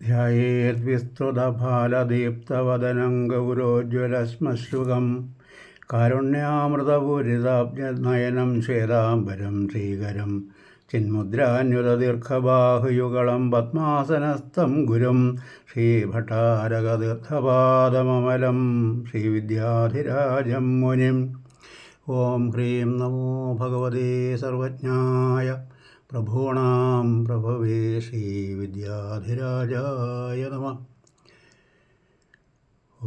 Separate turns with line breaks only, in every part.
ധ്യേദ്വിസ്തൃതഫാലദീപ്തവദനം ഗൗരോജ്വലശ്മശ്രുകം കാരുണ്യാമൃതപൂരിതാബ്ജനയനം ശ്വേതാംബരം ശ്രീകരം. ചിന്മുദ്രാന്യുതദീർഘബാഹുയുഗളം പത്മാസനസ്ഥം ഗുരും. ശ്രീഭട്ടാരകതീർത്ഥപാദമമലം ശ്രീവിദ്യാധിരാജം മുനിം. ഓം ഹ്രീം നമോ ഭഗവതേ സർവജ്ഞായ. പ്രഭൂണാം പ്രഭവേ ശ്രീവിദ്യാധിരാജായ നമ. ഓ.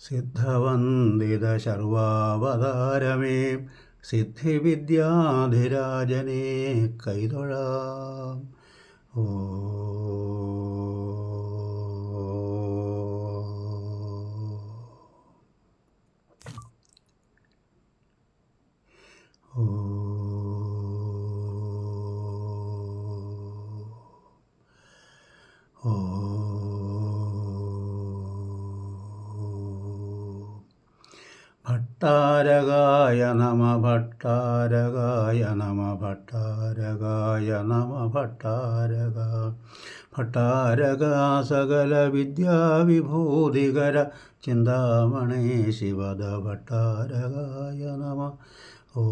സിദ്ധവന്ദിതശർവാവതാരമേ സിദ്ധിവിദ്യാധിരാജനെ കൈതൊഴാം. ഓ. ഭട്ടാരകായ നമ ഭട്ടാരകായ നമ ഭട്ടാരകായ നമ ഭട്ടാരക. ഭട്ടാരക സകല വിദ്യാവിഭൂതികര ചിന്താമണേ ശിവദ ഭട്ടാരകായ നമ. ഓ.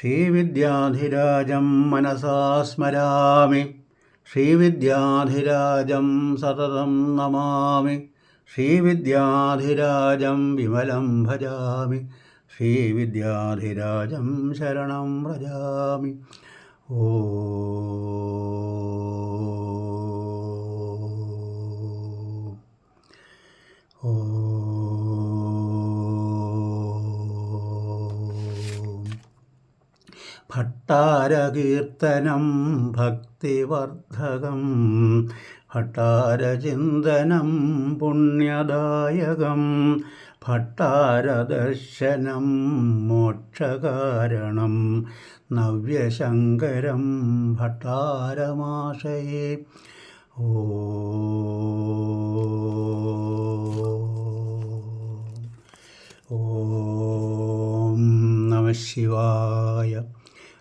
ശ്രീവിദ്യാധിരാജം മനസാ സ്മരാമി. ശ്രീവിദ്യാധിരാജം സതതം നമാമി. ശ്രീവിദ്യാധിരാജം വിമലം ഭജാമി. ശ്രീവിദ്യാധിരാജം ശരണം വ്രജാമി. ഓ ഭട്ടാരകീർത്തനം ഭക്തിവർദ്ധകം ഭട്ടാരചിന്തനം പുണ്യദായകം ഭട്ടാരദർശനം മോക്ഷകാരണം നവ്യശങ്കരം ഭട്ടാരമാശയേ. ഓ. ഓം നമ ശിവായ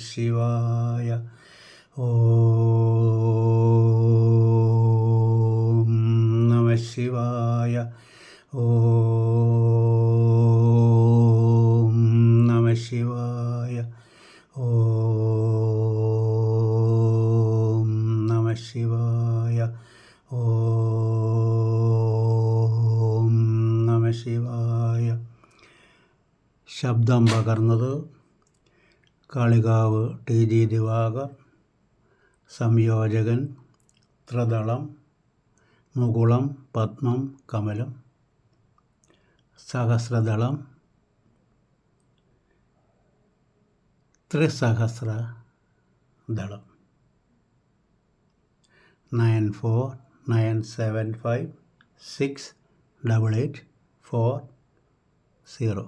ശിവായ ഓം നമ ശിവായ ഓം നമ ശിവായ ഓം നമ ശിവായ ഓം നമ ശിവായ ശബ്ദം പകർന്നത് കാളികാവ് ടി ജി ദിവാകർ സംയോജകൻ ത്രിതളം മുകുളം പത്മം കമലം സഹസ്രദളം ത്രിസഹസ്ര ദളം nine four nine seven five six double eight four zero